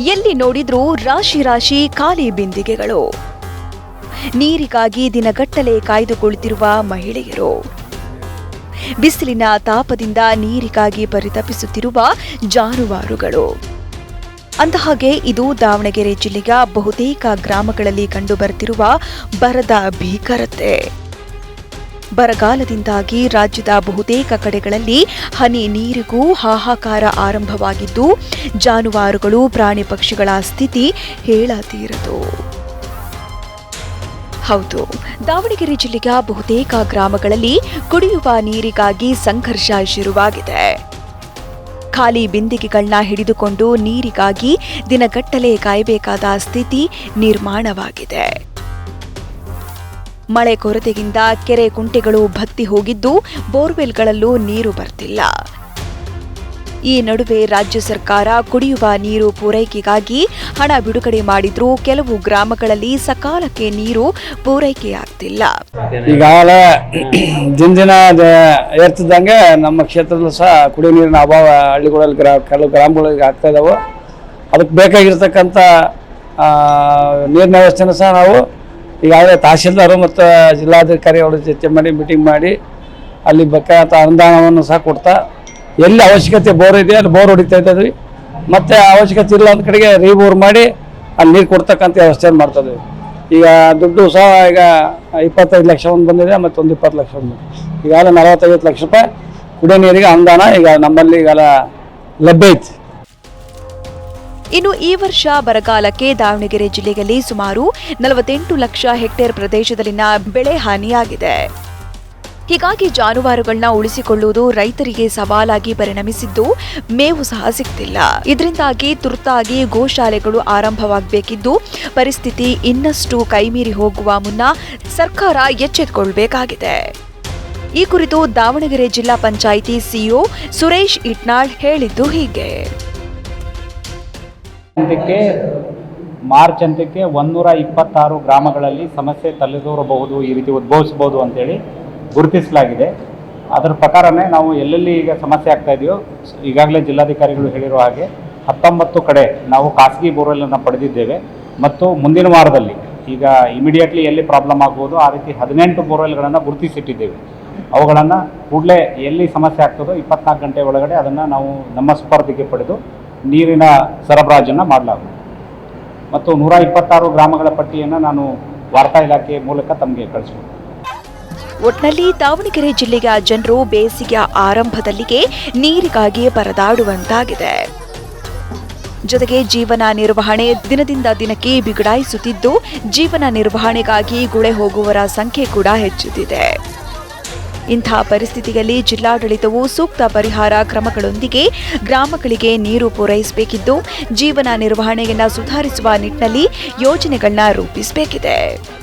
ಎಲ್ಲಿ ನೋಡಿದ್ರೂ ರಾಶಿ ರಾಶಿ ಖಾಲಿ ಬಿಂದಿಗೆಗಳು. ನೀರಿಗಾಗಿ ದಿನಗಟ್ಟಲೆ ಕಾಯ್ದುಕೊಳ್ಳುತ್ತಿರುವ ಮಹಿಳೆಯರು. ಬಿಸಿಲಿನ ತಾಪದಿಂದ ನೀರಿಗಾಗಿ ಪರಿತಪಿಸುತ್ತಿರುವ ಜಾನುವಾರುಗಳು. ಅಂದಹಾಗೆ ಇದು ದಾವಣಗೆರೆ ಜಿಲ್ಲೆಯ ಬಹುತೇಕ ಗ್ರಾಮಗಳಲ್ಲಿ ಕಂಡುಬರುತ್ತಿರುವ ಬರದ ಭೀಕರತೆ. ಬರಗಾಲದಿಂದಾಗಿ ರಾಜ್ಯದ ಬಹುತೇಕ ಕಡೆಗಳಲ್ಲಿ ಹನಿ ನೀರಿಗೂ ಹಾಹಾಕಾರ ಆರಂಭವಾಗಿದ್ದು, ಜಾನುವಾರುಗಳು, ಪ್ರಾಣಿ ಪಕ್ಷಿಗಳ ಸ್ಥಿತಿ ಹೇಳತೀರದು. ಹೌದು, ದಾವಣಗೆರೆ ಜಿಲ್ಲೆಯ ಬಹುತೇಕ ಗ್ರಾಮಗಳಲ್ಲಿ ಕುಡಿಯುವ ನೀರಿಗಾಗಿ ಸಂಘರ್ಷ ಶುರುವಾಗಿದೆ. ಖಾಲಿ ಬಿಂದಿಗೆಗಳನ್ನ ಹಿಡಿದುಕೊಂಡು ನೀರಿಗಾಗಿ ದಿನಗಟ್ಟಲೆ ಕಾಯಬೇಕಾದ ಸ್ಥಿತಿ ನಿರ್ಮಾಣವಾಗಿದೆ. ಮಳೆ ಕೊರತೆಯಿಂದ ಕೆರೆ ಕುಂಟೆಗಳು ಭತ್ತಿ ಹೋಗಿದ್ದು ಬೋರ್ವೆಲ್ಗಳಲ್ಲೂ ನೀರು ಬರ್ತಿಲ್ಲ. ಈ ನಡುವೆ ರಾಜ್ಯ ಸರ್ಕಾರ ಕುಡಿಯುವ ನೀರು ಪೂರೈಕೆಗಾಗಿ ಹಣ ಬಿಡುಗಡೆ ಮಾಡಿದ್ರೂ ಕೆಲವು ಗ್ರಾಮಗಳಲ್ಲಿ ಸಕಾಲಕ್ಕೆ ನೀರು ಪೂರೈಕೆಯಾಗ್ತಿಲ್ಲ. ಈಗಾಗಲೇ ದಿನ ದಿನ ಏರ್ತಿದ್ದಂಗೆ ನಮ್ಮ ಕ್ಷೇತ್ರದಲ್ಲೂ ಸಹ ಕುಡಿಯುವ ನೀರಿನ ಅಭಾವ ಹಳ್ಳಿಗಳಲ್ಲಿ ಕೆಲವು ಗ್ರಾಮಗಳಿಗೆ ಆಗ್ತಾ ಇದಾವೆ. ಅದಕ್ಕೆ ಬೇಕಾಗಿರ್ತಕ್ಕಂಥ ನೀರಿನ ವ್ಯವಸ್ಥೆನೂ ಸಹ ನಾವು ಈಗಾಗಲೇ ತಹಸೀಲ್ದಾರು ಮತ್ತು ಜಿಲ್ಲಾಧಿಕಾರಿ ಅವರ ಜೊತೆ ಮಾಡಿ ಮೀಟಿಂಗ್ ಮಾಡಿ ಅಲ್ಲಿ ಬೇಕಾದ ಅನುದಾನವನ್ನು ಸಹ ಕೊಡ್ತಾ, ಎಲ್ಲಿ ಅವಶ್ಯಕತೆ ಬೋರ್ ಇದೆ ಅಲ್ಲಿ ಬೋರ್ ಹೊಡಿತಾ ಇದ್ದೀವಿ. ಮತ್ತು ಅವಶ್ಯಕತೆ ಇಲ್ಲ ಅಂದ ಕಡೆಗೆ ರೀಬೋರ್ ಮಾಡಿ ಅಲ್ಲಿ ನೀರು ಕೊಡ್ತಕ್ಕಂಥ ವ್ಯವಸ್ಥೆಯನ್ನು ಮಾಡ್ತಾ ಈಗ ದುಡ್ಡು ಸಹ ಈಗ ಇಪ್ಪತ್ತೈದು ಲಕ್ಷ ಒಂದು ಬಂದಿದೆ ಮತ್ತು ಒಂದು ಇಪ್ಪತ್ತು ಲಕ್ಷ ಒಂದು ಈಗಾಗಲೇ ನಲವತ್ತೈವತ್ತು ಲಕ್ಷ ರೂಪಾಯಿ ಕುಡಿಯೋ ನೀರಿಗೆ ಅನುದಾನ ಈಗ ನಮ್ಮಲ್ಲಿ ಈಗಲ್ಲ ಲಭ್ಯ ಐತಿ. ಇನ್ನು ಈ ವರ್ಷ ಬರಗಾಲಕ್ಕೆ ದಾವಣಗೆರೆ ಜಿಲ್ಲೆಯಲ್ಲಿ ಸುಮಾರು ನಲವತ್ತೆಂಟು ಲಕ್ಷ ಹೆಕ್ಟೇರ್ ಪ್ರದೇಶದಲ್ಲಿನ ಬೆಳೆ ಹಾನಿಯಾಗಿದೆ. ಹೀಗಾಗಿ ಜಾನುವಾರುಗಳನ್ನ ಉಳಿಸಿಕೊಳ್ಳುವುದು ರೈತರಿಗೆ ಸವಾಲಾಗಿ ಪರಿಣಮಿಸಿದ್ದು ಮೇವು ಸಹ ಸಿಗ್ತಿಲ್ಲ. ಇದರಿಂದಾಗಿ ತುರ್ತಾಗಿ ಗೋಶಾಲೆಗಳು ಆರಂಭವಾಗಬೇಕಿದ್ದು ಪರಿಸ್ಥಿತಿ ಇನ್ನಷ್ಟು ಕೈಮೀರಿ ಹೋಗುವ ಮುನ್ನ ಸರ್ಕಾರ ಎಚ್ಚೆತ್ತುಕೊಳ್ಬೇಕಾಗಿದೆ ಈ ಕುರಿತು ದಾವಣಗೆರೆ ಜಿಲ್ಲಾ ಪಂಚಾಯಿತಿ ಸಿಇಒ ಸುರೇಶ್ ಇಟ್ನಾಳ್ ಹೇಳಿದ್ದು ಹೀಗೆ. ಅಂತ್ಯಕ್ಕೆ ಮಾರ್ಚ್ ಅಂತ್ಯಕ್ಕೆ ಒಂದೂರ ಇಪ್ಪತ್ತಾರು ಗ್ರಾಮಗಳಲ್ಲಿ ಸಮಸ್ಯೆ ತಲೆದೋರಬಹುದು, ಈ ರೀತಿ ಉದ್ಭವಿಸಬಹುದು ಅಂತೇಳಿ ಗುರುತಿಸಲಾಗಿದೆ. ಅದರ ಪ್ರಕಾರನೇ ನಾವು ಎಲ್ಲೆಲ್ಲಿ ಈಗ ಸಮಸ್ಯೆ ಆಗ್ತಾ ಇದೆಯೋ, ಈಗಾಗಲೇ ಜಿಲ್ಲಾಧಿಕಾರಿಗಳು ಹೇಳಿರೋ ಹಾಗೆ ಹತ್ತೊಂಬತ್ತು ಕಡೆ ನಾವು ಖಾಸಗಿ ಬೋರ್ವೆಲ್ಲನ್ನು ಪಡೆದಿದ್ದೇವೆ. ಮತ್ತು ಮುಂದಿನ ವಾರದಲ್ಲಿ ಈಗ ಇಮಿಡಿಯೇಟ್ಲಿ ಎಲ್ಲಿ ಪ್ರಾಬ್ಲಮ್ ಆಗ್ಬೋದು, ಆ ರೀತಿ ಹದಿನೆಂಟು ಬೋರ್ವೆಲ್ಗಳನ್ನು ಗುರುತಿಸಿಟ್ಟಿದ್ದೇವೆ. ಅವುಗಳನ್ನು ಕೂಡಲೇ ಎಲ್ಲಿ ಸಮಸ್ಯೆ ಆಗ್ತದೋ ಇಪ್ಪತ್ನಾಲ್ಕು ಗಂಟೆ ಒಳಗಡೆ ಅದನ್ನು ನಾವು ನಮ್ಮ ಸ್ಪರ್ಧೆಗೆ ಪಡೆದು ನೀರಿನ ಸರಬರಾಜನ್ನು ಮಾಡಲಾಗುವುದು ಮತ್ತು ನೂರ ಇಪ್ಪತ್ತಾರು ಗ್ರಾಮಗಳ ಪಟ್ಟಿಯನ್ನು ನಾನು ವಾರ್ತಾ ಇಲಾಖೆ ಮೂಲಕ ತಮಗೆ ಕಳಿಸಬಹುದು ಒಟ್ನಲ್ಲಿ ದಾವಣಗೆರೆ ಜಿಲ್ಲೆಯ ಜನರು ಬೇಸಿಗೆಯ ಆರಂಭದಲ್ಲಿಗೆ ನೀರಿಗಾಗಿ ಪರದಾಡುವಂತಾಗಿದೆ ಜೊತೆಗೆ ಜೀವನ ನಿರ್ವಹಣೆ ದಿನದಿಂದ ದಿನಕ್ಕೆ ಬಿಗಡಾಯಿಸುತ್ತಿದ್ದು, ಜೀವನ ನಿರ್ವಹಣೆಗಾಗಿ ಗುಳೆ ಹೋಗುವರ ಸಂಖ್ಯೆ ಕೂಡ ಹೆಚ್ಚುತ್ತಿದೆ. ಇಂಥ ಪರಿಸ್ಥಿತಿಯಲ್ಲಿ ಜಿಲ್ಲಾಡಳಿತವು ಸೂಕ್ತ ಪರಿಹಾರ ಕ್ರಮಗಳೊಂದಿಗೆ ಗ್ರಾಮಗಳಿಗೆ ನೀರು ಪೂರೈಸಬೇಕಿದ್ದು, ಜೀವನ ನಿರ್ವಹಣೆಯನ್ನು ಸುಧಾರಿಸುವ ನಿಟ್ಟಿನಲ್ಲಿ ಯೋಜನೆಗಳನ್ನ ರೂಪಿಸಬೇಕಿದೆ.